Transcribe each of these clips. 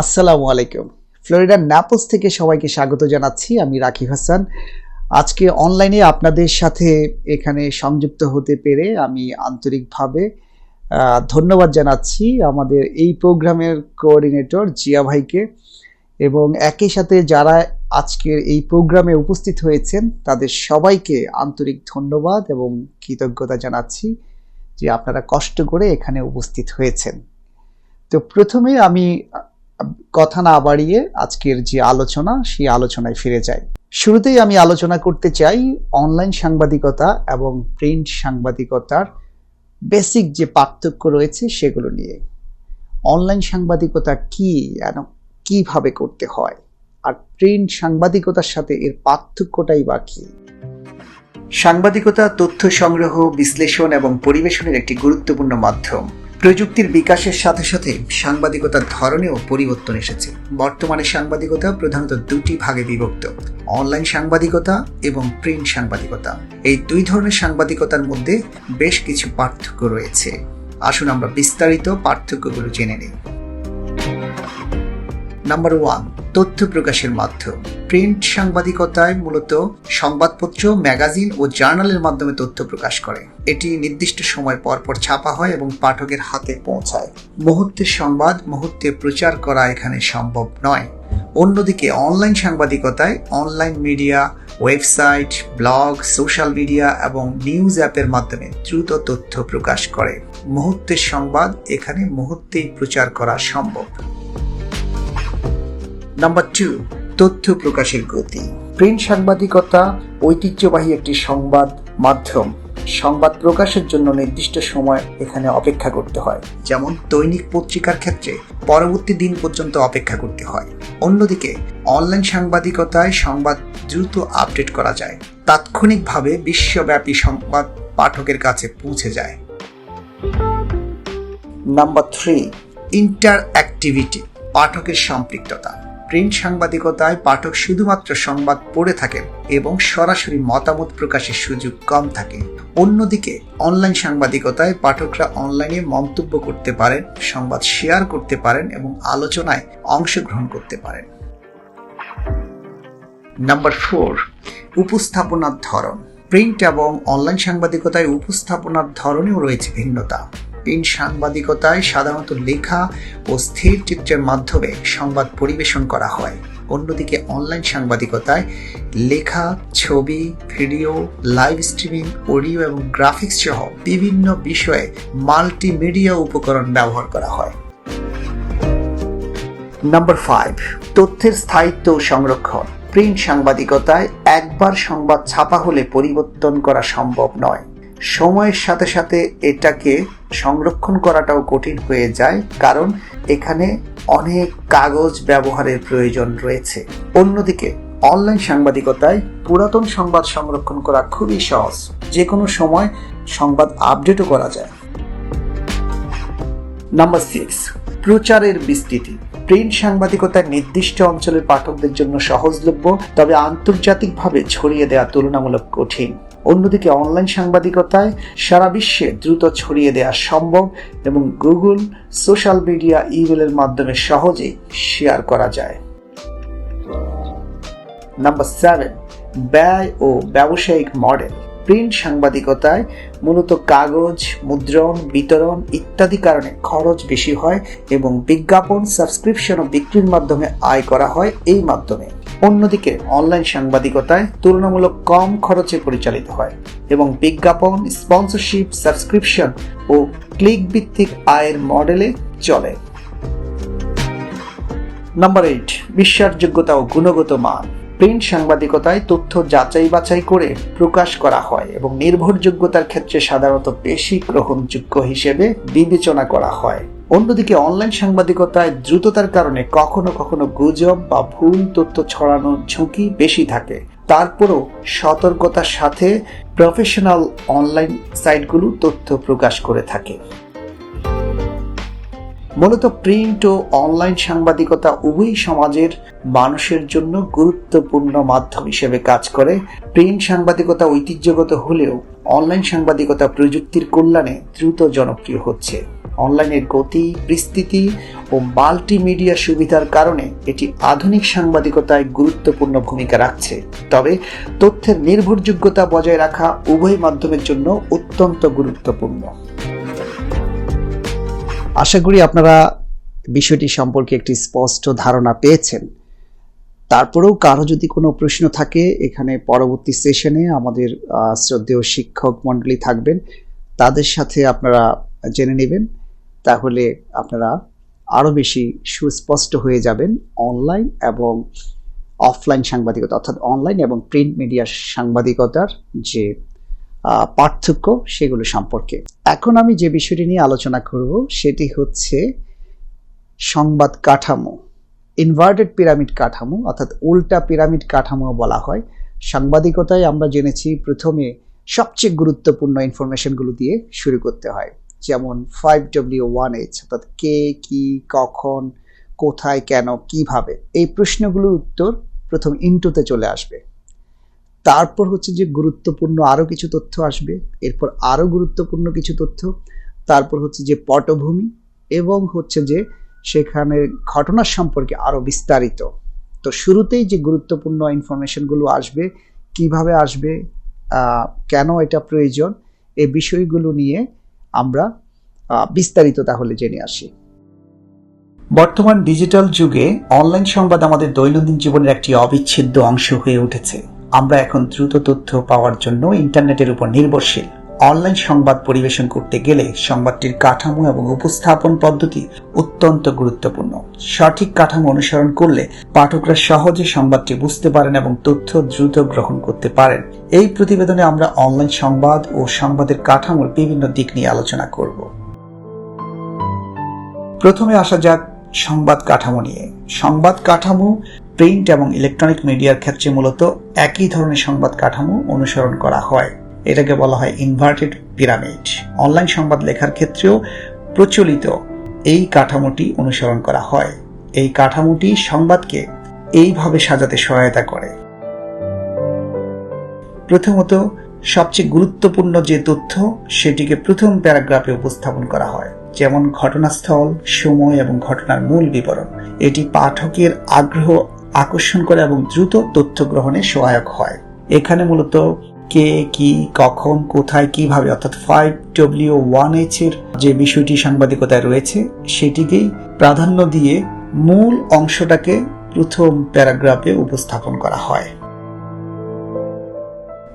আসসালামু আলাইকুম। ফ্লোরিডার ন্যাপলস থেকে সবাইকে স্বাগত জানাচ্ছি, আমি রাকিব হাসান। আজকে অনলাইনে আপনাদের সাথে এখানে সংযুক্ত হতে পেরে আমি আন্তরিকভাবে ধন্যবাদ জানাচ্ছি আমাদের এই প্রোগ্রামের কোঅর্ডিনেটর জিয়া ভাইকে এবং একই সাথে যারা আজকের এই প্রোগ্রামে উপস্থিত হয়েছেন, তাদের সবাইকে আন্তরিক ধন্যবাদ এবং কৃতজ্ঞতা জানাচ্ছি যে আপনারা কষ্ট করে এখানে উপস্থিত হয়েছেন। তো প্রথমে আমি কথা না বাড়িয়ে আজকের যে আলোচনা, সেই আলোচনায় ফিরে যাই। শুরুতেই আমি আলোচনা করতে চাই অনলাইন সাংবাদিকতা এবং প্রিন্ট সাংবাদিকতার বেসিক যে পার্থক্য রয়েছে সেগুলো নিয়ে। অনলাইন সাংবাদিকতা কি কীভাবে করতে হয়, আর প্রিন্ট সাংবাদিকতার সাথে এর পার্থক্যটাই বা কি? সাংবাদিকতা, তথ্য সংগ্রহ, বিশ্লেষণ এবং পরিবেশনের একটি গুরুত্বপূর্ণ মাধ্যম। প্রযুক্তির বিকাশের সাথে সাথে সাংবাদিকতার ধরনেও পরিবর্তন এসেছে। বর্তমানে সাংবাদিকতা প্রধানত দুটি ভাগে বিভক্ত, অনলাইন সাংবাদিকতা এবং প্রিন্ট সাংবাদিকতা। এই দুই ধরনের সাংবাদিকতার মধ্যে বেশ কিছু পার্থক্য রয়েছে। আসুন আমরা বিস্তারিত পার্থক্যগুলো জেনে নিই। নাম্বার ওয়ান তথ্য প্রকাশের মাধ্যম। প্রিন্ট সাংবাদিকতায় মূলত সংবাদপত্র, ম্যাগাজিন ও জার্নালের মাধ্যমে তথ্য প্রকাশ করে। এটি নির্দিষ্ট সময় পর পর ছাপা হয় এবং পাঠকের হাতে পৌঁছায়। মুহূর্তের সংবাদ, মুহূর্তে প্রচার করা এখানে সম্ভব নয়। অন্যদিকে online সাংবাদিকতায় online media website blog social media এবং নিউজ অ্যাপের মাধ্যমে দ্রুত তথ্য প্রকাশ করে। মুহূর্তের সংবাদ এখানে মুহূর্তেই প্রচার করা সম্ভব। নাম্বার টু তথ্য প্রকাশের গতি। প্রিন্ট সাংবাদিকতা, ঐতিহ্যবাহী একটি সংবাদ মাধ্যম। সংবাদ প্রকাশের জন্য নির্দিষ্ট সময় এখানে অপেক্ষা করতে হয়। যেমন, দৈনিক পত্রিকার ক্ষেত্রে পরবর্তী দিন পর্যন্ত অপেক্ষা করতে হয়। অন্যদিকে, অনলাইন সাংবাদিকতায় সংবাদ দ্রুত আপডেট করা যায়। তাৎক্ষণিকভাবে বিশ্বব্যাপী সংবাদ পাঠকের কাছে পৌঁছে যায়। নাম্বার থ্রি ইন্টার অ্যাক্টিভিটি পাঠকের সম্পৃক্ততা। প্রিন্ট সাংবাদিকতায় পাঠক শুধুমাত্র সংবাদ পড়ে থাকেন এবং সরাসরি মতামত প্রকাশের সুযোগ কম থাকে। অন্যদিকে, অনলাইন সাংবাদিকতায় পাঠকরা অনলাইনে মন্তব্য করতে পারেন, সংবাদ শেয়ার করতে পারেন এবং আলোচনায় অংশগ্রহণ করতে পারেন। নাম্বার ফোর, উপস্থাপনার ধরন। প্রিন্ট এবং অনলাইন সাংবাদিকতায় উপস্থাপনার ধরনেও রয়েছে ভিন্নতা। প্রিন্ট সাংবাদিকতায় সাধারণত লেখা ও স্থির চিত্রের মাধ্যমে সংবাদ পরিবেশন করা হয়। অন্যদিকে অনলাইন সাংবাদিকতায় লেখা, ছবি, ভিডিও, লাইভ স্ট্রিমিং, অডিও এবং গ্রাফিক্স সহ বিভিন্ন বিষয়ে মাল্টিমিডিয়া উপকরণ ব্যবহার করা হয়। নাম্বার ফাইভ, তথ্যের স্থায়িত্ব সংরক্ষণ। প্রিন্ট সাংবাদিকতায় একবার সংবাদ ছাপা হলে পরিবর্তন করা সম্ভব নয়। সময়ের সাথে সাথে এটাকে সংরক্ষণ করাটাও কঠিন হয়ে যায়, কারণ এখানে অনেক কাগজ ব্যবহারের প্রয়োজন রয়েছে। অন্যদিকে, অনলাইন সাংবাদিকতায় পুরাতন সংবাদ সংরক্ষণ করা খুবই সহজ। যে কোনো সময় সংবাদ আপডেটও করা যায়। নাম্বার সিক্স, প্রচারের বিস্তৃতি। প্রিন্ট সাংবাদিকতার নির্দিষ্ট অঞ্চলের পাঠকদের জন্য সহজলভ্য, তবে আন্তর্জাতিকভাবে ছড়িয়ে দেওয়া তুলনামূলক কঠিন। অন্যদিকে অনলাইন সাংবাদিকতায় সারা বিশ্বে দ্রুত ছড়িয়ে দেওয়া সম্ভব এবং গুগল সোশ্যাল মিডিয়া ইমেলের মাধ্যমে সহজেই শেয়ার করা যায়। নাম্বার সেভেন, ব্যয় ও ব্যবসায়িক মডেল। প্রিন্ট সাংবাদিকতায় মূলত কাগজ, মুদ্রণ, বিতরণ ইত্যাদি কারণে খরচ বেশি হয় এবং বিজ্ঞাপন, সাবস্ক্রিপশন ও বিক্রির মাধ্যমে আয় করা হয় এই মাধ্যমে। অন্যদিকে অনলাইন সাংবাদিকতায় তুলনামূলক কম খরচে পরিচালিত হয় এবং বিজ্ঞাপন, স্পন্সরশিপ, সাবস্ক্রিপশন ও ক্লিক ভিত্তিক আয়ের মডেলে চলে। নাম্বার এইট, বিশ্বাসযোগ্যতা ও গুণগত মান। প্রিন্ট সাংবাদিকতায় তথ্য যাচাই বাছাই করে প্রকাশ করা হয় এবং নির্ভরযোগ্যতার ক্ষেত্রে সাধারণত বেশি গ্রহণযোগ্য হিসেবে বিবেচনা করা হয়। অন্যদিকে অনলাইন সাংবাদিকতায় দ্রুততার কারণে কখনো কখনো গুজব বা ভুল তথ্য ছড়ানোর ঝুঁকি বেশি থাকে। তারপরও সতর্কতার সাথে প্রফেশনাল অনলাইন সাইটগুলো তথ্য প্রকাশ করে থাকে। মূলত প্রিন্ট ও অনলাইন সাংবাদিকতা উভয় সমাজের মানুষের জন্য গুরুত্বপূর্ণ মাধ্যম হিসেবে কাজ করে। প্রিন্ট সাংবাদিকতা ঐতিহ্যগত হলেও অনলাইন সাংবাদিকতা প্রযুক্তির কল্যাণে দ্রুত জনপ্রিয় হচ্ছে। অনলাইনের গতি, বিস্তৃতি ও মাল্টিমিডিয়া সুবিধার কারণে এটি আধুনিক সাংবাদিকতায় গুরুত্বপূর্ণ ভূমিকা রাখছে। তবে তথ্যের নির্ভরযোগ্যতা বজায় রাখা উভয় মাধ্যমের জন্য অত্যন্ত গুরুত্বপূর্ণ। আশা করি আপনারা বিষয়টি সম্পর্কে একটি স্পষ্ট ধারণা পেয়েছেন। তারপরেও কারও যদি কোনো প্রশ্ন থাকে, এখানে পরবর্তী সেশনে আমাদের শ্রদ্ধেয় শিক্ষক মণ্ডলী থাকবেন। তাদের সাথে আপনারা জেনে নেবেন। তাহলে আপনারা আরও বেশি সুস্পষ্ট হয়ে যাবেন অনলাইন এবং অফলাইন সাংবাদিকতা, অর্থাৎ অনলাইন এবং প্রিন্ট মিডিয়া সাংবাদিকতার যে পার্থক্য সেগুলো সম্পর্কে। এখন আমি যে বিষয়টি নিয়ে আলোচনা করব সেটি হচ্ছে সংবাদ কাঠামো ইনভার্টেড পিরামিড কাঠামো, অর্থাৎ উল্টা পিরামিড কাঠামো বলা হয়। সাংবাদিকতায় আমরা জেনেছি প্রথমে সবচেয়ে গুরুত্বপূর্ণ ইনফরমেশনগুলো দিয়ে শুরু করতে হয়, যেমন ফাইভ ডব্লিউ ওয়ান এইচ অর্থাৎ কে, কি, কখন, কোথায়, কেন, কীভাবে। এই প্রশ্নগুলোর উত্তর প্রথম ইন্টুতে চলে আসবে। তারপর হচ্ছে যে গুরুত্বপূর্ণ আরও কিছু তথ্য আসবে, এরপর আরও গুরুত্বপূর্ণ কিছু তথ্য, তারপর হচ্ছে যে পটভূমি এবং হচ্ছে যে সেখানে ঘটনার সম্পর্কে আরও বিস্তারিত। তো শুরুতেই যে গুরুত্বপূর্ণ ইনফরমেশনগুলো আসবে, কীভাবে আসবে কেন এটা প্রয়োজন এই বিষয়গুলো নিয়ে আমরা বিস্তারিত তাহলে জেনে আসি। বর্তমান ডিজিটাল যুগে অনলাইন সংবাদ আমাদের দৈনন্দিন জীবনের একটি অবিচ্ছেদ্য অংশ হয়ে উঠেছে। আমরা এখন দ্রুত তথ্য পাওয়ার জন্য ইন্টারনেটের উপর নির্ভরশীল। অনলাইন সংবাদ পরিবেশন করতে গেলে সংবাদটির কাঠামো এবং উপস্থাপন পদ্ধতি অত্যন্ত গুরুত্বপূর্ণ। সঠিক কাঠামো অনুসরণ করলে পাঠকরা সহজে সংবাদটি বুঝতে পারেন এবং তথ্য দ্রুত গ্রহণ করতে পারেন। এই প্রতিবেদনে আমরা অনলাইন সংবাদ ও সংবাদের কাঠামোর বিভিন্ন দিক নিয়ে আলোচনা করব। প্রথমে আসা যাক সংবাদ কাঠামো নিয়ে। সংবাদ কাঠামো প্রিন্ট এবং ইলেকট্রনিক মিডিয়ার ক্ষেত্রে মূলত একই ধরনের সংবাদ কাঠামো অনুসরণ করা হয়। এটাকে বলা হয় ইনভার্টেড পিরামিড অনলাইন সংবাদ লেখার ক্ষেত্রেও প্রচলিত এই কাঠামোটি অনুসরণ করা হয়। এই কাঠামোটি সংবাদকে এইভাবে সাজাতে সহায়তা করে। প্রথমত, সবচেয়ে গুরুত্বপূর্ণ যে তথ্য, সেটিকে প্রথম প্যারাগ্রাফে উপস্থাপন করা হয়, যেমন ঘটনাস্থল, সময় এবং ঘটনার মূল বিবরণ। এটি পাঠকের আগ্রহ আকর্ষণ করে এবং দ্রুত তথ্য গ্রহণে সহায়ক হয়। এখানে মূলত কে, কি, কখন, কোথায়, কীভাবে, অর্থাৎ ফাইভ ডব্লিউ ওয়ান এইচ এর যে বিষয়টি সাংবাদিকতায় রয়েছে সেটিকেই প্রাধান্য দিয়ে মূল অংশটাকে প্রথম প্যারাগ্রাফে উপস্থাপন করা হয়।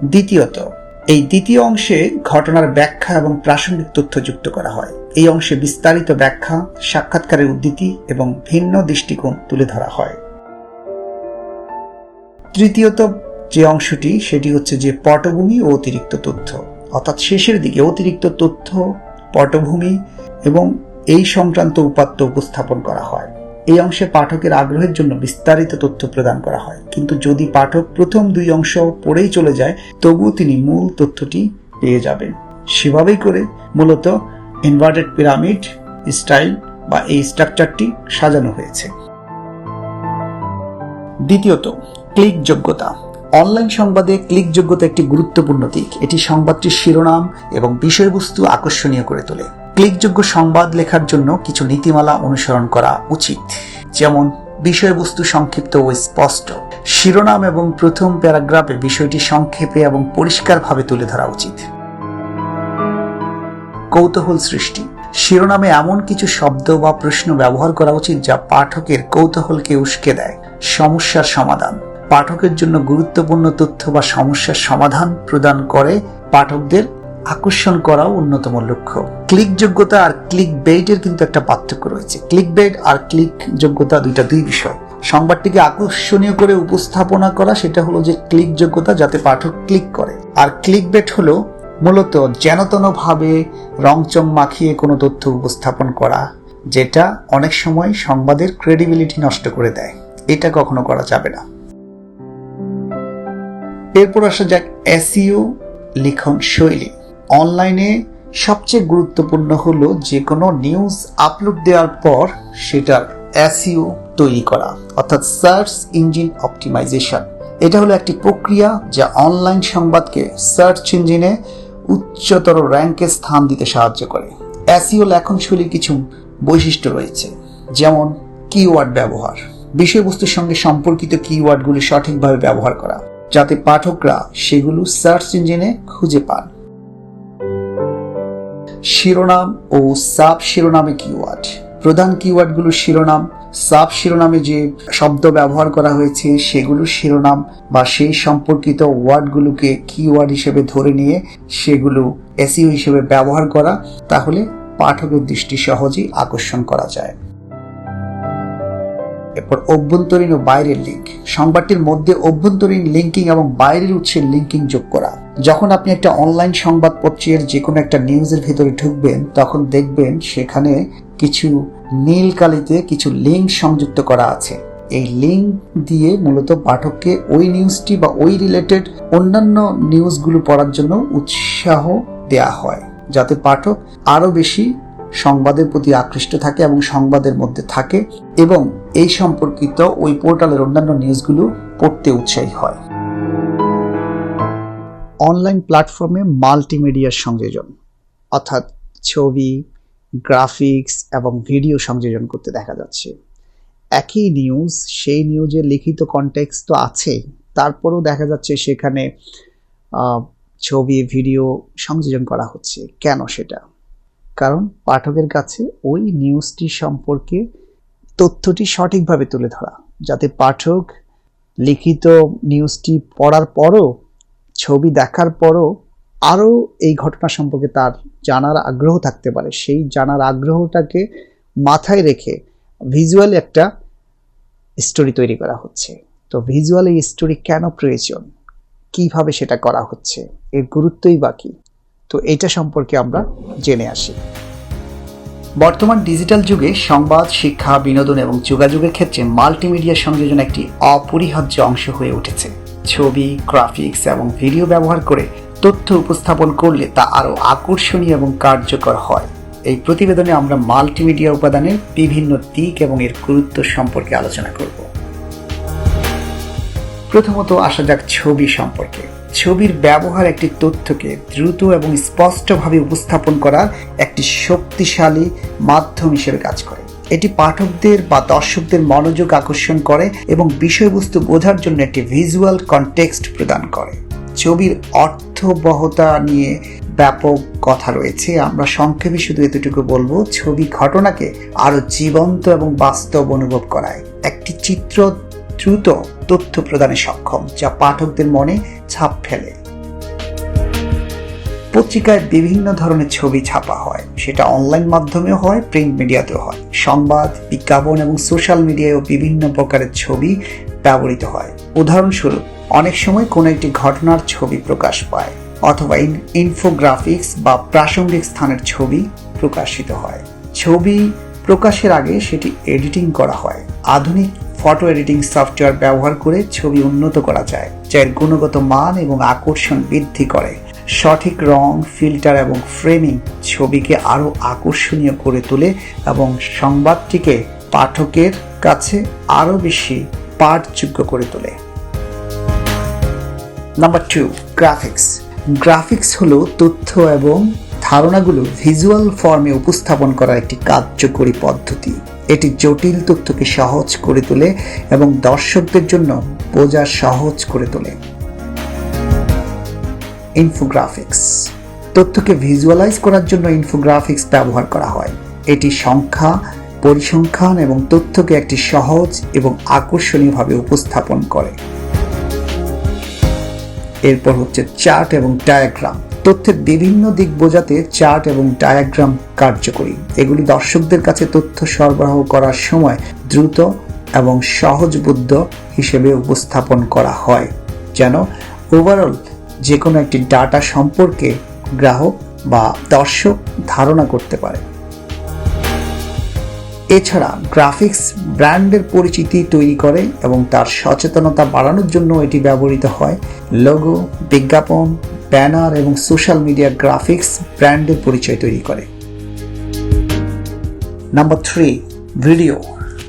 দ্বিতীয়ত, এই দ্বিতীয় অংশে ঘটনার ব্যাখ্যা এবং প্রাসঙ্গিক তথ্য যুক্ত করা হয়। এই অংশে বিস্তারিত ব্যাখ্যা, সাক্ষাৎকারের উদ্ধৃতি এবং ভিন্ন দৃষ্টিকোণ তুলে ধরা হয়। তৃতীয়ত যে অংশটি, সেটি হচ্ছে যে পটভূমি ও অতিরিক্ত তথ্য। অর্থাৎ শেষের দিকে অতিরিক্ত তথ্য, পটভূমি এবং এই সংক্রান্ত উপাত্ত উপস্থাপন করা হয়। এই অংশে পাঠকের আগ্রহের জন্য বিস্তারিত তথ্য প্রদান করা হয়। কিন্তু যদি পাঠক প্রথম দুই অংশ পড়েই চলে যায়, তবুও তিনি মূল তথ্যটি পেয়ে যাবেন। সেভাবেই করে মূলত ইনভার্টেড পিরামিড স্টাইল বা এই স্ট্রাকচারটি সাজানো হয়েছে। দ্বিতীয়ত ক্লিক যোগ্যতা অনলাইন সংবাদে ক্লিক যোগ্যতা একটি গুরুত্বপূর্ণ দিক। এটি সংবাদটির শিরোনাম এবং বিষয়বস্তু আকর্ষণীয় করে তোলে। ক্লিকযোগ্য সংবাদ লেখার জন্য কিছু নীতিমালা অনুসরণ করা উচিত। যেমন, বিষয়বস্তু সংক্ষিপ্ত ও স্পষ্ট। শিরোনাম এবং প্রথম প্যারাগ্রাফে বিষয়টি সংক্ষেপে এবং পরিষ্কারভাবে তুলে ধরা উচিত। কৌতূহল সৃষ্টি। শিরোনামে এমন কিছু শব্দ বা প্রশ্ন ব্যবহার করা উচিত যা পাঠকের কৌতূহলকে উস্কে দেয়। সমস্যার সমাধান। পাঠকের জন্য গুরুত্বপূর্ণ তথ্য বা সমস্যার সমাধান প্রদান করে পাঠকদের আকর্ষণ করাও অন্যতম লক্ষ্য। ক্লিক যোগ্যতা আর ক্লিক বেইটের কিন্তু একটা পার্থক্য রয়েছে। ক্লিক বেইট আর ক্লিক যোগ্যতা দুইটা দুই বিষয়। সংবাদটিকে আকর্ষণীয় করে উপস্থাপনা করা, সেটা হলো যে ক্লিক যোগ্যতা যাতে পাঠক ক্লিক করে। আর ক্লিক বেট হলো মূলত যেনতনভাবে রংচং মাখিয়ে কোনো তথ্য উপস্থাপন করা, যেটা অনেক সময় সংবাদের ক্রেডিবিলিটি নষ্ট করে দেয়। এটা কখনো করা যাবে না। এরপর আসা যাক এসইও লিখন শৈলী। অনলাইনে সবচেয়ে গুরুত্বপূর্ণ হলো যে কোনো নিউজ আপলোড দেওয়ার পর সেটার এসইও তৈরি করা, অর্থাৎ সার্চ ইঞ্জিন অপটিমাইজেশন। এটা হলো একটি প্রক্রিয়া যা অনলাইন সংবাদকে সার্চ ইঞ্জিনে উচ্চতর র্যাঙ্কে স্থান দিতে সাহায্য করে। অ্যাসিও লেখনশৈলীর কিছু বৈশিষ্ট্য রয়েছে, যেমন কিওয়ার্ড ব্যবহার। বিষয়বস্তুর সঙ্গে সম্পর্কিত কিওয়ার্ডগুলি সঠিকভাবে ব্যবহার করা যাতে পাঠকরা সেগুলো সার্চ ইঞ্জিনে খুঁজে পান। শিরোনাম ও সাব শিরোনামে কিওয়ার্ড। প্রধান কিওয়ার্ডগুলো শিরোনাম, সাব শিরোনামে যে শব্দ ব্যবহার করা হয়েছে সেগুলো শিরোনাম বা সেই সম্পর্কিত ওয়ার্ডগুলোকে কিওয়ার্ড হিসেবে ধরে নিয়ে সেগুলো এসইও হিসেবে ব্যবহার করা, তাহলে পাঠকের দৃষ্টি সহজেই আকর্ষণ করা যায়। এরপর অভ্যন্তরীণ ও বাইরের লিঙ্ক সংবাদটির মধ্যে অভ্যন্তরীণ লিঙ্কিং এবং বাইরের উৎসের লিঙ্কিং যোগ করা। যখন আপনি একটা অনলাইন সংবাদপত্রের যে কোনো একটা নিউজের ভিতরে ঢুকবেন, তখন দেখবেন সেখানে কিছু নীল কালিতে কিছু লিঙ্ক সংযুক্ত করা আছে। এই লিঙ্ক দিয়ে মূলত পাঠককে ওই নিউজটি বা ওই রিলেটেড অন্যান্য নিউজগুলো পড়ার জন্য উৎসাহ দেয়া হয়, যাতে পাঠক আরও বেশি সংবাদের প্রতি আকৃষ্ট থাকে এবং সংবাদের মধ্যে থাকে এবং এই সম্পর্কিত ওই পোর্টালের অন্যান্য নিউজগুলো পড়তে উৎসাহী হয়। অনলাইন প্ল্যাটফর্মে মাল্টিমিডিয়ার সংযোজন, অর্থাৎ ছবি, গ্রাফিক্স এবং ভিডিও সংযোজন করতে দেখা যাচ্ছে। একই নিউজ, সেই নিউজের লিখিত কনটেক্সট তো আছে, তারপরেও দেখা যাচ্ছে সেখানে ছবি, ভিডিও সংযোজন করা হচ্ছে। কেন সেটা? কারণ পাঠকের কাছে ওই নিউজটি সম্পর্কে তথ্যটি সঠিকভাবে তুলে ধরা, যাতে পাঠক লিখিত নিউজটি পড়ার পরও, ছবি দেখার পরও আরও এই ঘটনা সম্পর্কে তার জানার আগ্রহ থাকতে পারে। সেই জানার আগ্রহটাকে মাথায় রেখে ভিজুয়াল একটা স্টোরি তৈরি করা হচ্ছে। তো ভিজুয়াল এই স্টোরি কেন প্রয়োজন? কীভাবে সেটা করা হচ্ছে? এর গুরুত্বই বাকি তো এটা সম্পর্কে আমরা জেনে আসি। বর্তমান ডিজিটাল যুগে সংবাদ, শিক্ষা, বিনোদন এবং যোগাযোগের ক্ষেত্রে মাল্টিমিডিয়া সংযোজন একটি অপরিহার্য অংশ হয়ে উঠেছে। ছবি, গ্রাফিক্স এবং ভিডিও ব্যবহার করে তথ্য উপস্থাপন করলে তা আরও আকর্ষণীয় এবং কার্যকর হয়। এই প্রতিবেদনে আমরা মাল্টিমিডিয়া উপাদানের বিভিন্ন দিক এবং এর গুরুত্ব সম্পর্কে আলোচনা করব। প্রথমত আসা যাক ছবি সম্পর্কে। ছবির ব্যবহার একটি তথ্যকে দ্রুত এবং স্পষ্টভাবে উপস্থাপন করার একটি শক্তিশালী মাধ্যম হিসেবে কাজ করে। এটি পাঠকদের বা দর্শকদের মনোযোগ আকর্ষণ করে এবং বিষয়বস্তু বোঝার জন্য একটি ভিজুয়াল কনটেক্সট প্রদান করে। ছবির অর্থবহতা নিয়ে ব্যাপক কথা রয়েছে। আমরা সংক্ষেপে শুধু এতটুকু বলব, ছবি ঘটনাকে আরও জীবন্ত এবং বাস্তব অনুভব করায়। একটি চিত্র দ্রুত তথ্য প্রদানে সক্ষম, যা পাঠকদের মনে ছাপ ফেলে। পত্রিকায় বিভিন্ন ধরনের ছবি ছাপা হয়। সেটা অনলাইন মাধ্যমেও হয়, প্রিন্ট মিডিয়াতেও হয়। সংবাদ, বিজ্ঞাপন এবং সোশ্যাল মিডিয়ায়ও বিভিন্ন প্রকারের ছবি ব্যবহৃত হয়। উদাহরণস্বরূপ, অনেক সময় কোনো একটি ঘটনার ছবি প্রকাশ পায়, অথবা ইনফোগ্রাফিক্স বা প্রাসঙ্গিক স্থানের ছবি প্রকাশিত হয়। ছবি প্রকাশের আগে সেটি এডিটিং করা হয়। আধুনিক ফটো এডিটিং সফটওয়্যার ব্যবহার করে ছবি উন্নত করা যায় যা এর গুণগত মান এবং আকর্ষণ বৃদ্ধি করে। সঠিক রং, ফিল্টার এবং ফ্রেমিং ছবিকে আরও আকর্ষণীয় করে তোলে এবং সংবাদটিকে পাঠকের কাছে আরও বেশি পাঠযোগ্য করে তোলে। নাম্বার টু গ্রাফিক্স গ্রাফিক্স হলো তথ্য এবং ধারণাগুলো ভিজুয়াল ফর্মে উপস্থাপন করার একটি কার্যকরী পদ্ধতি। এটি জটিল তথ্যকে সহজ করে তোলে এবং দর্শকদের জন্য বোঝা সহজ করে তোলে। ইনফোগ্রাফিক্স তথ্যকে ভিজুয়ালাইজ করার জন্য ইনফোগ্রাফিক্স ব্যবহার করা হয়। এটি সংখ্যা, পরিসংখ্যান এবং তথ্যকে একটি সহজ এবং আকর্ষণীয়ভাবে উপস্থাপন করে। এরপর হচ্ছে চার্ট এবং ডায়াগ্রাম তথ্যের বিভিন্ন দিক বোঝাতে চার্ট এবং ডায়াগ্রাম কার্যকরী। এগুলি দর্শকদের কাছে তথ্য সরবরাহ করার সময় দ্রুত এবং সহজবুদ্ধ হিসেবে উপস্থাপন করা হয়, যেন ওভারঅল যে কোনো একটি ডাটা সম্পর্কে গ্রাহক বা দর্শক ধারণা করতে পারে। এছাড়া গ্রাফিক্স ব্র্যান্ডের পরিচিতি তৈরি করে এবং তার সচেতনতা বাড়ানোর জন্য এটি ব্যবহৃত হয়। লোগো, বিজ্ঞাপন ব্যানার এবং সোশ্যাল মিডিয়া গ্রাফিক্স ব্র্যান্ডের পরিচয় তৈরি করে। Number three, video.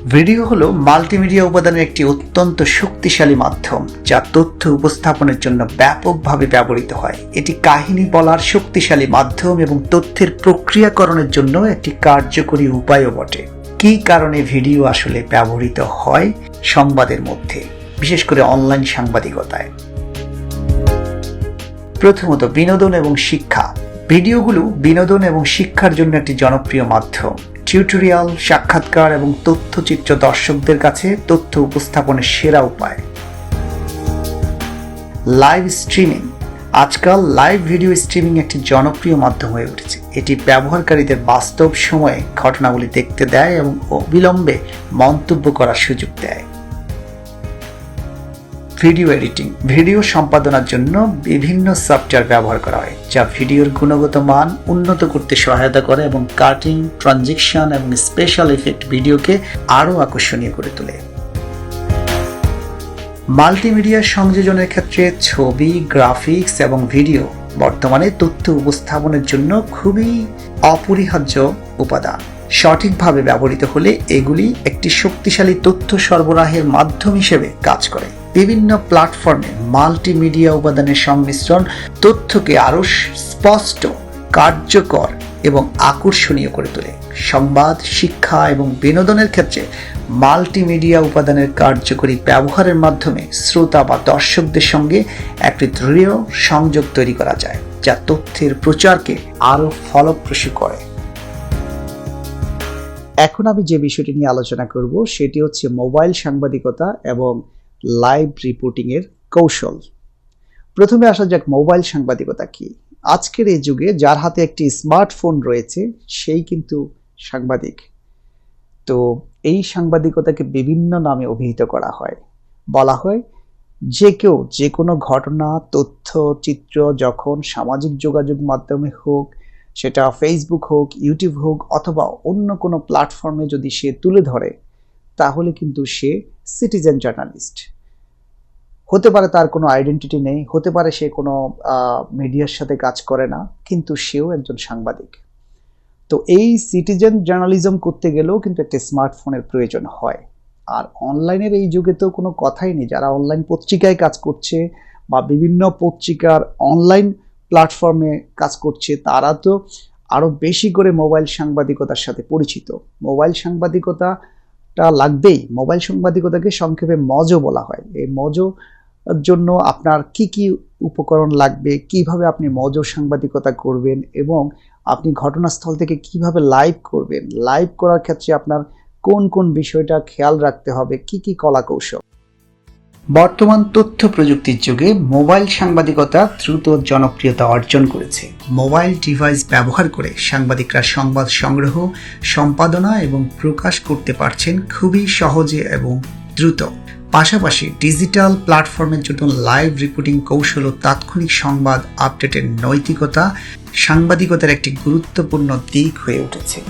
ভিডিও হলো মাল্টিমিডিয়া উপাদানের একটি অত্যন্ত শক্তিশালী মাধ্যম, যা তথ্য উপস্থাপনের জন্য ব্যাপকভাবে ব্যবহৃত হয়। এটি কাহিনী বলার শক্তিশালী মাধ্যম এবং তথ্যের প্রক্রিয়াকরণের জন্য একটি কার্যকরী উপায়ও বটে। কী কারণে ভিডিও আসলে ব্যবহৃত হয় সংবাদের মধ্যে, বিশেষ করে অনলাইন সাংবাদিকতায়? প্রথমত বিনোদন এবং শিক্ষা। ভিডিওগুলো বিনোদন এবং শিক্ষার জন্য একটি জনপ্রিয় মাধ্যম। টিউটোরিয়াল, সাক্ষাৎকার এবং তথ্যচিত্র দর্শকদের কাছে তথ্য উপস্থাপনের সেরা উপায়। লাইভ স্ট্রিমিং আজকাল লাইভ ভিডিও স্ট্রিমিং একটি জনপ্রিয় মাধ্যম হয়ে উঠেছে। এটি ব্যবহারকারীদের বাস্তব সময়ে ঘটনাগুলি দেখতে দেয় এবং অবিলম্বে মন্তব্য করার সুযোগ দেয়। ভিডিও এডিটিং, ভিডিও সম্পাদনার জন্য বিভিন্ন সফটওয়্যার ব্যবহার করা হয়, যা ভিডিওর গুণগত মান উন্নত করতে সহায়তা করে এবং কাটিং, ট্রানজেকশন এবং স্পেশাল এফেক্ট ভিডিওকে আরও আকর্ষণীয় করে তোলে। মাল্টিমিডিয়া সংযোজনের ক্ষেত্রে ছবি, গ্রাফিক্স এবং ভিডিও বর্তমানে তথ্য উপস্থাপনের জন্য খুবই অপরিহার্য উপাদান। সঠিকভাবে ব্যবহৃত হলে এগুলি একটি শক্তিশালী তথ্য সরবরাহের মাধ্যম হিসেবে কাজ করে। বিভিন্ন প্ল্যাটফর্মে মাল্টিমিডিয়া উপাদানের সংমিশ্রণ, তথ্যকে আরও স্পষ্ট, কার্যকর এবং আকর্ষণীয় করে তোলে। সংবাদ, শিক্ষা এবং বিনোদনের ক্ষেত্রে মাল্টিমিডিয়া উপাদানের কার্যকরী ব্যবহারের মাধ্যমে শ্রোতা বা দর্শকদের সঙ্গে একটি দৃঢ় সংযোগ তৈরি করা যায়, যা তথ্যের প্রচারকে আরও ফলপ্রসূ করে। এখন আমি যে বিষয়টি নিয়ে আলোচনা করব, সেটি হচ্ছে মোবাইল সাংবাদিকতা এবং লাইভ রিপোর্টিংয়ের কৌশল। প্রথমে আসা যাক মোবাইল সাংবাদিকতা কি। আজকের এই যুগে যার হাতে একটি স্মার্টফোন রয়েছে, সেই কিন্তু সাংবাদিক। তো এই সাংবাদিকতাকে বিভিন্ন নামে অভিহিত করা হয়। বলা হয় যে কেউ যে কোনো ঘটনা, তথ্য, চিত্র যখন সামাজিক যোগাযোগ মাধ্যমে হোক, সেটা ফেসবুক হোক ইউটিউব হোক, অথবা অন্য কোনো প্ল্যাটফর্মে যদি সে তুলে ধরে, তাহলে কিন্তু সে সিটিজেন জার্নালিস্ট হতে পারে তার কোনো আইডেন্টিটি নেই, হতে পারে সে কোনো মিডিয়ার সাথে কাজ করে না, কিন্তু সেও একজন সাংবাদিক। তো এই সিটিজেন জার্নালিজম করতে গেলেও কিন্তু একটা স্মার্টফোনের প্রয়োজন হয়। আর অনলাইনের এই যুগে তো কোনো কথাই নেই। যারা অনলাইন পত্রিকায় কাজ করছে বা বিভিন্ন পত্রিকার অনলাইন প্ল্যাটফর্মে কাজ করছে, তারা তো আরও বেশি করে মোবাইল সাংবাদিকতার সাথে পরিচিত। মোবাইল সাংবাদিকতাটা লাগবেই। মোবাইল সাংবাদিকতাকে সংক্ষেপে মজও বলা হয়। এই মজো জন্য আপনার কি কি উপকরণ লাগবে? কীভাবে আপনি মজো সাংবাদিকতা করবেন? এবং আপনি ঘটনাস্থল থেকে কীভাবে লাইভ করবেন? লাইভ করার ক্ষেত্রে আপনার কোন কোন বিষয়টা খেয়াল রাখতে হবে? কি কি কলা কৌশল? বর্তমান তথ্য প্রযুক্তির যুগে মোবাইল সাংবাদিকতা দ্রুত জনপ্রিয়তা অর্জন করেছে। মোবাইল ডিভাইস ব্যবহার করে সাংবাদিকরা সংবাদ সংগ্রহ সম্পাদনা এবং প্রকাশ করতে পারছেন খুবই সহজে এবং দ্রুত। পাশাপাশি ডিজিটাল প্ল্যাটফর্মের জন্য লাইভ রিপোর্টিং কৌশল ও তাৎক্ষণিক সংবাদ আপডেটের নৈতিকতা সাংবাদিকতার একটি গুরুত্বপূর্ণ দিক হয়ে উঠেছে।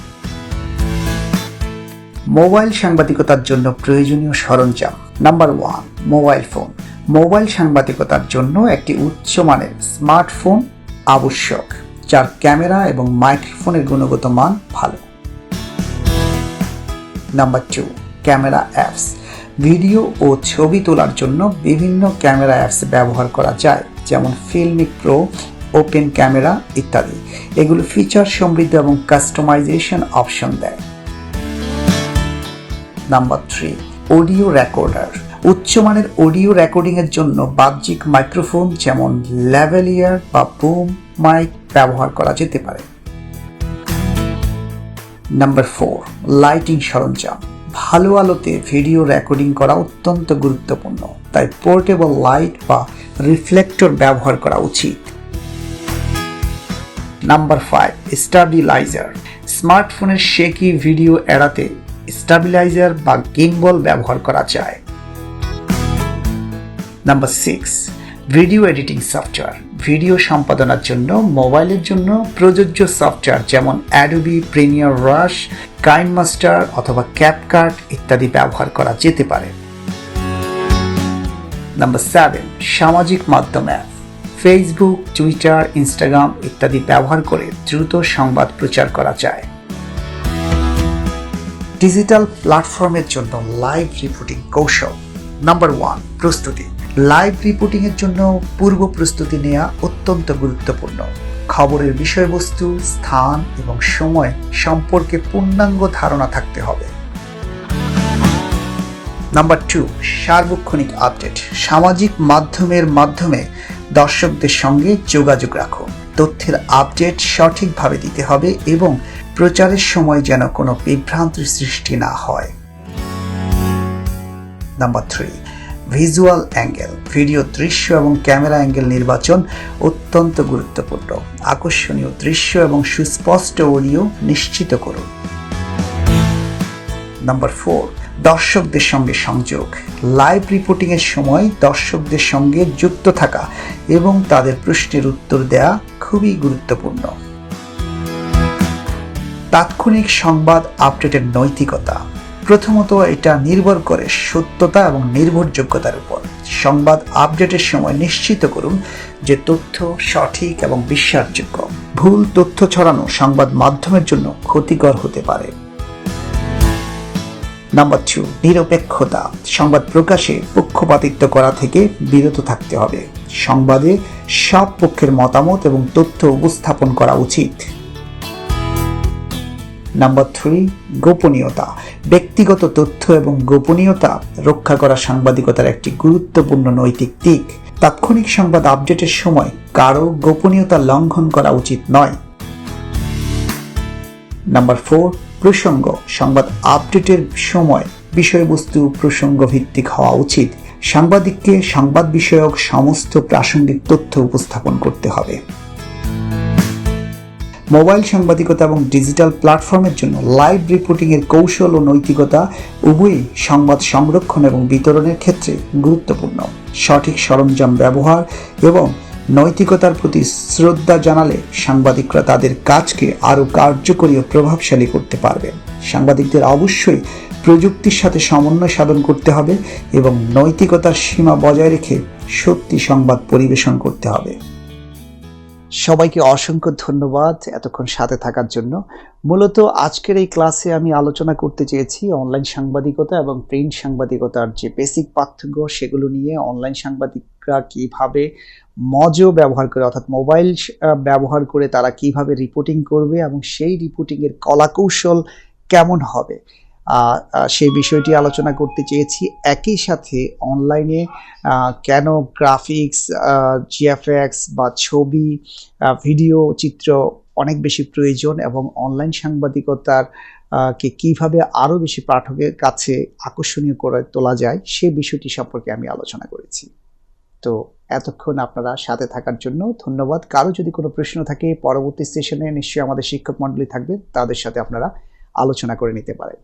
মোবাইল সাংবাদিকতার জন্য প্রয়োজনীয় সরঞ্জাম। Number one mobile phone. Mobile সাংবাদিকতার জন্য একটি উচ্চমানের স্মার্টফোন আবশ্যক, যার ক্যামেরা এবং মাইক্রোফোনের গুণগত মান ভালো। Number two, camera apps. Video ও ছবি তোলার জন্য বিভিন্ন ক্যামেরা অ্যাপস ব্যবহার করা যায়, যেমন ফিল্মিক প্রো ওপেন ক্যামেরা ইত্যাদি। এগুলো ফিচার সমৃদ্ধ এবং কাস্টমাইজেশন অপশন দেয়। Number three, audio recorder. উচ্চমানের অডিও রেকর্ডিংয়ের জন্য বাহ্যিক মাইক্রোফোন যেমন ল্যাভেলিয়ার বা বুম মাইক ব্যবহার করা যেতে পারে। নাম্বার ফোর, লাইটিং সরঞ্জাম। ভালো আলোতে ভিডিও রেকর্ডিং করা অত্যন্ত গুরুত্বপূর্ণ, তাই পোর্টেবল লাইট বা রিফ্লেক্টর ব্যবহার করা উচিত। Number five, stabiliser. স্মার্টফোনের শেকি ভিডিও এড়াতে স্টাবিলাইজার বা গিম্বল ব্যবহার করা যায়? Number six video editing software video সম্পাদনার জন্য, মোবাইলের জন্য প্রযোজ্য সফটওয়্যার যেমন অ্যাডোবি প্রিমিয়ার রাশ কাইন মাস্টার অথবা ক্যাপকার্ট ইত্যাদি ব্যবহার করা যেতে পারে। নাম্বার সেভেন সামাজিক মাধ্যম অ্যাপ ফেসবুক টুইটার ইনস্টাগ্রাম ইত্যাদি ব্যবহার করে দ্রুত সংবাদ প্রচার করা যায়। ডিজিটাল প্ল্যাটফর্মের জন্য লাইভ রিপোর্টিং কৌশল। নাম্বার ওয়ান প্রস্তুতি। লাইভ রিপোর্টিং এর জন্য পূর্ব প্রস্তুতি নেওয়া অত্যন্ত গুরুত্বপূর্ণ। খবরের বিষয়বস্তু, স্থান এবং সময় সম্পর্কে পূর্ণাঙ্গ ধারণা থাকতে হবে। নাম্বার টু সার্বক্ষণিক আপডেট সামাজিক মাধ্যমের মাধ্যমে দর্শকদের সঙ্গে যোগাযোগ রাখো। তথ্যের আপডেট সঠিকভাবে দিতে হবে এবং প্রচারের সময় যেন কোনো বিভ্রান্তির সৃষ্টি না হয়। Number three visual angle, video দৃশ্য এবং ক্যামেরা অ্যাঙ্গেল নির্বাচন অত্যন্ত গুরুত্বপূর্ণ। আকর্ষণীয় দৃশ্য এবং সুস্পষ্ট অডিও নিশ্চিত করুন। নাম্বার ফোর, দর্শকদের সঙ্গে সংযোগ। লাইভ রিপোর্টিংয়ের সময় দর্শকদের সঙ্গে যুক্ত থাকা এবং তাদের প্রশ্নের উত্তর দেওয়া খুবই গুরুত্বপূর্ণ। তাৎক্ষণিক সংবাদ আপডেটের নৈতিকতা। প্রথমত এটা নির্ভর করে সত্যতা এবং নির্ভরযোগ্যতার উপর। সংবাদ আপডেটের সময় নিশ্চিত করুন যে তথ্য সঠিক এবং বিশ্বাসযোগ্য। ভুল তথ্য ছড়ানো সংবাদ মাধ্যমের জন্য ক্ষতিকর হতে পারে। নাম্বার টু নিরপেক্ষতা। সংবাদ প্রকাশে পক্ষপাতিত্ব করা থেকে বিরত থাকতে হবে। সংবাদে সব পক্ষের মতামত এবং তথ্য উপস্থাপন করা উচিত। নাম্বার থ্রি গোপনীয়তা। ব্যক্তিগত তথ্য এবং গোপনীয়তা রক্ষা করা সাংবাদিকতার একটি গুরুত্বপূর্ণ নৈতিক দিক। তাৎক্ষণিক সংবাদ আপডেটের সময় কারও গোপনীয়তা লঙ্ঘন করা উচিত নয়। নাম্বার ফোর, প্রসঙ্গ। সংবাদ আপডেটের সময় বিষয়বস্তু প্রসঙ্গ ভিত্তিক হওয়া উচিত। সাংবাদিককে সংবাদ বিষয়ক সমস্ত প্রাসঙ্গিক তথ্য উপস্থাপন করতে হবে। মোবাইল সাংবাদিকতা এবং ডিজিটাল প্ল্যাটফর্মের জন্য লাইভ রিপোর্টিংয়ের কৌশল ও নৈতিকতা উভয়ই সংবাদ সংরক্ষণ এবং বিতরণের ক্ষেত্রে গুরুত্বপূর্ণ। সঠিক সরঞ্জাম ব্যবহার এবং নৈতিকতার প্রতি শ্রদ্ধা জানালে সাংবাদিকরা তাদের কাজকে আরও কার্যকরী ও প্রভাবশালী করতে পারবেন সাংবাদিকদের অবশ্যই প্রযুক্তির সাথে সমন্বয় সাধন করতে হবে এবং নৈতিকতার সীমা বজায় রেখে সত্যি সংবাদ পরিবেশন করতে হবে। সবাইকে অসংখ্য ধন্যবাদ এতক্ষণ সাথে থাকার জন্য। মূলত আজকের এই ক্লাসে আমি আলোচনা করতে চেয়েছি অনলাইন সাংবাদিকতা এবং প্রিন্ট সাংবাদিকতার যে বেসিক পার্থক্য সেগুলো নিয়ে, অনলাইন সাংবাদিকরা কীভাবে মজো ব্যবহার করে অর্থাৎ মোবাইল ব্যবহার করে তারা কীভাবে রিপোর্টিং করবে এবং সেই রিপোর্টিংয়ের কলাকৌশল কেমন হবে। সেই বিষয়টি আলোচনা করতে চেয়েছি। একই সাথে অনলাইনে কেন গ্রাফিক্স জিএফএক্স বা ছবি ভিডিও চিত্র অনেক বেশি প্রয়োজন এবং অনলাইন সাংবাদিকতার কে কীভাবে আরও বেশি পাঠকের কাছে আকর্ষণীয় করে তোলা যায়, সে বিষয়টি সম্পর্কে আমি আলোচনা করেছি। তো এতক্ষণ আপনারা সাথে থাকার জন্য ধন্যবাদ। কারও যদি কোনো প্রশ্ন থাকে, পরবর্তী সেশনে নিশ্চয়ই আমাদের শিক্ষক মণ্ডলী থাকবে তাদের সাথে আপনারা আলোচনা করে নিতে পারেন।